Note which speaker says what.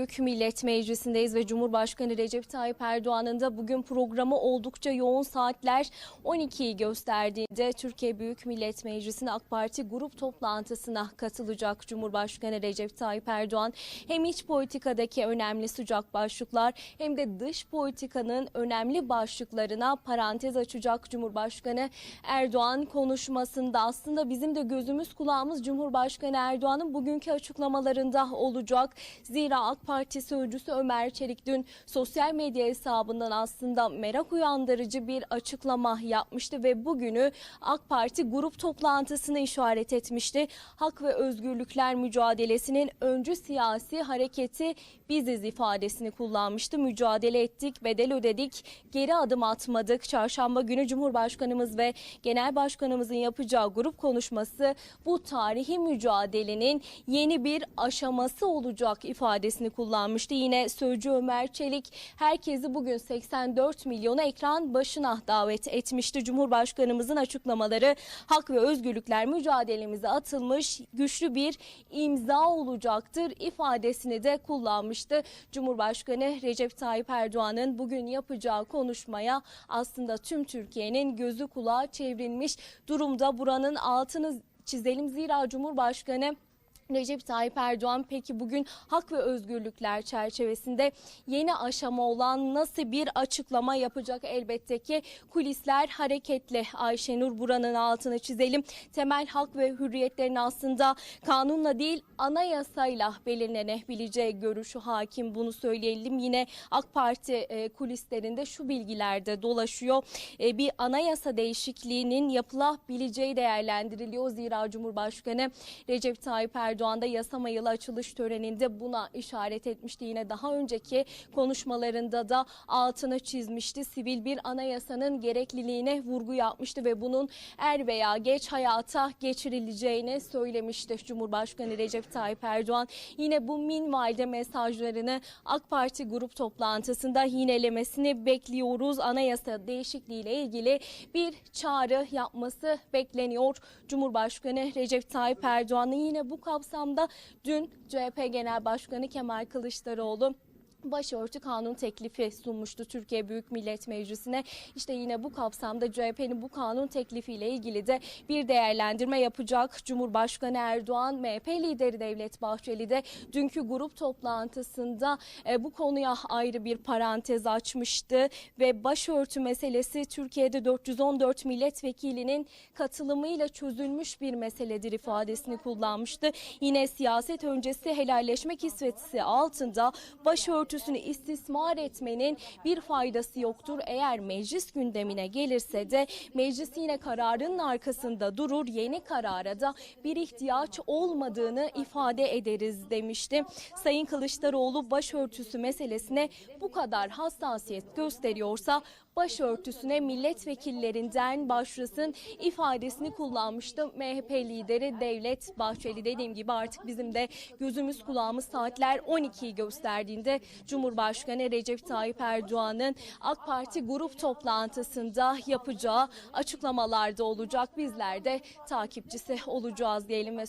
Speaker 1: Büyük Millet Meclisi'ndeyiz ve Cumhurbaşkanı Recep Tayyip Erdoğan'ın da bugün programı oldukça yoğun saatler 12'yi gösterdiğinde Türkiye Büyük Millet Meclisi'nin AK Parti grup toplantısına katılacak Cumhurbaşkanı Recep Tayyip Erdoğan. Hem iç politikadaki önemli sıcak başlıklar hem de dış politikanın önemli başlıklarına parantez açacak Cumhurbaşkanı Erdoğan konuşmasında aslında bizim de gözümüz kulağımız Cumhurbaşkanı Erdoğan'ın bugünkü açıklamalarında olacak. Zira AK Parti sözcüsü Ömer Çelik dün sosyal medya hesabından aslında merak uyandırıcı bir açıklama yapmıştı ve bugünü AK Parti grup toplantısını işaret etmişti. Hak ve özgürlükler mücadelesinin öncü siyasi hareketi biziz ifadesini kullanmıştı. Mücadele ettik, bedel ödedik, geri adım atmadık. Çarşamba günü Cumhurbaşkanımız ve Genel Başkanımızın yapacağı grup konuşması bu tarihi mücadelenin yeni bir aşaması olacak ifadesini kullanmıştı. Yine sözcü Ömer Çelik herkesi bugün 84 milyona ekran başına davet etmişti. Cumhurbaşkanımızın açıklamaları hak ve özgürlükler mücadelemize atılmış güçlü bir imza olacaktır ifadesini de kullanmıştı. Cumhurbaşkanı Recep Tayyip Erdoğan'ın bugün yapacağı konuşmaya aslında tüm Türkiye'nin gözü kulağı çevrilmiş durumda. Buranın altını çizelim zira Cumhurbaşkanı Recep Tayyip Erdoğan peki bugün hak ve özgürlükler çerçevesinde yeni aşama olan nasıl bir açıklama yapacak elbette ki kulisler hareketli Ayşenur buranın altını çizelim. Temel hak ve hürriyetlerin aslında kanunla değil anayasayla belirlenebileceği görüşü hakim bunu söyleyelim. Yine AK Parti e, kulislerinde şu bilgilerde dolaşıyor. E, bir anayasa değişikliğinin yapılabileceği değerlendiriliyor. Zira Cumhurbaşkanı Recep Tayyip Erdoğan da yasama yılı açılış töreninde buna işaret etmişti. Yine daha önceki konuşmalarında da altını çizmişti. Sivil bir anayasanın gerekliliğine vurgu yapmıştı ve bunun er veya geç hayata geçirileceğini söylemişti Cumhurbaşkanı Recep Tayyip Erdoğan. Yine bu minvalde mesajlarını AK Parti grup toplantısında yinelemesini bekliyoruz. Anayasa değişikliğiyle ilgili bir çağrı yapması bekleniyor. Cumhurbaşkanı Recep Tayyip Erdoğan'ın yine bu kapsamda dün CHP Genel Başkanı Kemal Kılıçdaroğlu başörtü kanun teklifi sunmuştu Türkiye Büyük Millet Meclisi'ne. İşte yine bu kapsamda CHP'nin bu kanun teklifiyle ilgili de bir değerlendirme yapacak. Cumhurbaşkanı Erdoğan, MHP lideri Devlet Bahçeli de dünkü grup toplantısında e, bu konuya ayrı bir parantez açmıştı ve başörtü meselesi Türkiye'de 414 milletvekilinin katılımıyla çözülmüş bir meseledir ifadesini kullanmıştı. Yine siyaset öncesi helalleşme kisvesi altında başörtü örtüsünü istismar etmenin bir faydası yoktur. Eğer meclis gündemine gelirse de meclis yine kararının arkasında durur. Yeni karara da bir ihtiyaç olmadığını ifade ederiz demişti. Sayın Kılıçdaroğlu başörtüsü meselesine bu kadar hassasiyet gösteriyorsa başörtüsüne milletvekillerinden başlasın ifadesini kullanmıştı. MHP lideri Devlet Bahçeli dediğim gibi artık bizim de gözümüz kulağımız saatler 12'yi gösterdiğinde Cumhurbaşkanı Recep Tayyip Erdoğan'ın AK Parti grup toplantısında yapacağı açıklamalarda olacak. Bizler de takipçisi olacağız diyelim ve